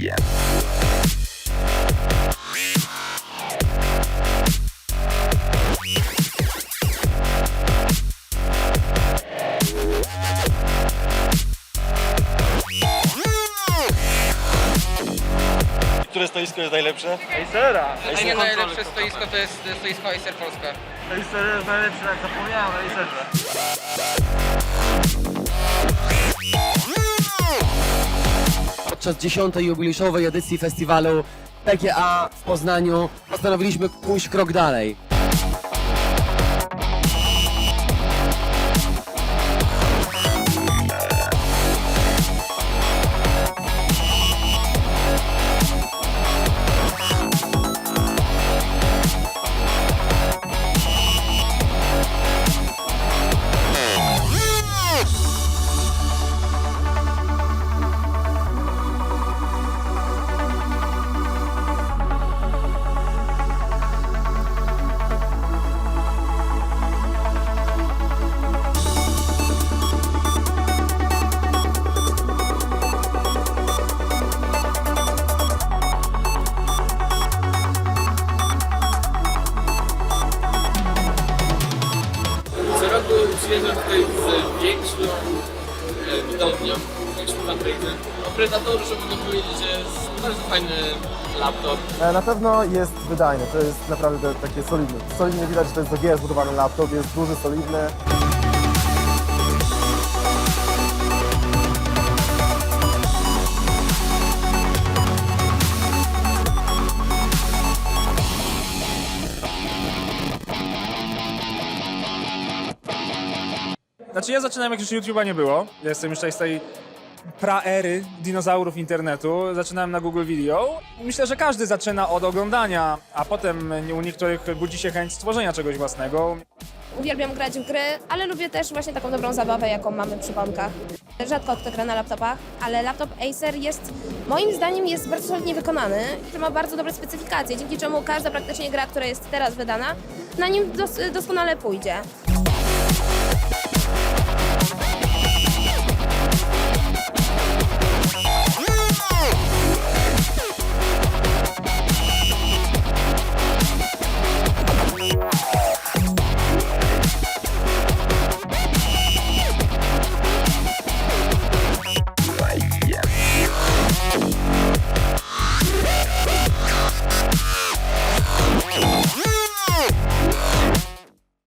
Yeah. Które stoisko jest najlepsze? Acera! A nie najlepsze stoisko to jest stoisko Acer Polska. Acer jest najlepszy, jak zapomniałem Acerze. Podczas 10. jubileuszowej edycji festiwalu PGA w Poznaniu postanowiliśmy pójść krok dalej. Tutaj z większą e, widownią, większą fanbase. O Predatorzy mogę powiedzieć, że jest bardzo fajny laptop. E, Na pewno jest wydajny, to jest naprawdę takie solidne. Solidnie widać, że to jest do gier zbudowany laptop, jest duży, solidny. Znaczy ja zaczynałem jak już YouTube'a nie było. Ja jestem już tutaj z tej praery dinozaurów internetu. Zaczynałem na Google Video. Myślę, że każdy zaczyna od oglądania, a potem u niektórych budzi się chęć stworzenia czegoś własnego. Uwielbiam grać w gry, ale lubię też właśnie taką dobrą zabawę, jaką mamy przy pąkach. Rzadko kto gra na laptopach, ale laptop Acer jest, moim zdaniem, jest bardzo solidnie wykonany, że ma bardzo dobre specyfikacje, dzięki czemu każda praktycznie gra, która jest teraz wydana, na nim dos- doskonale pójdzie.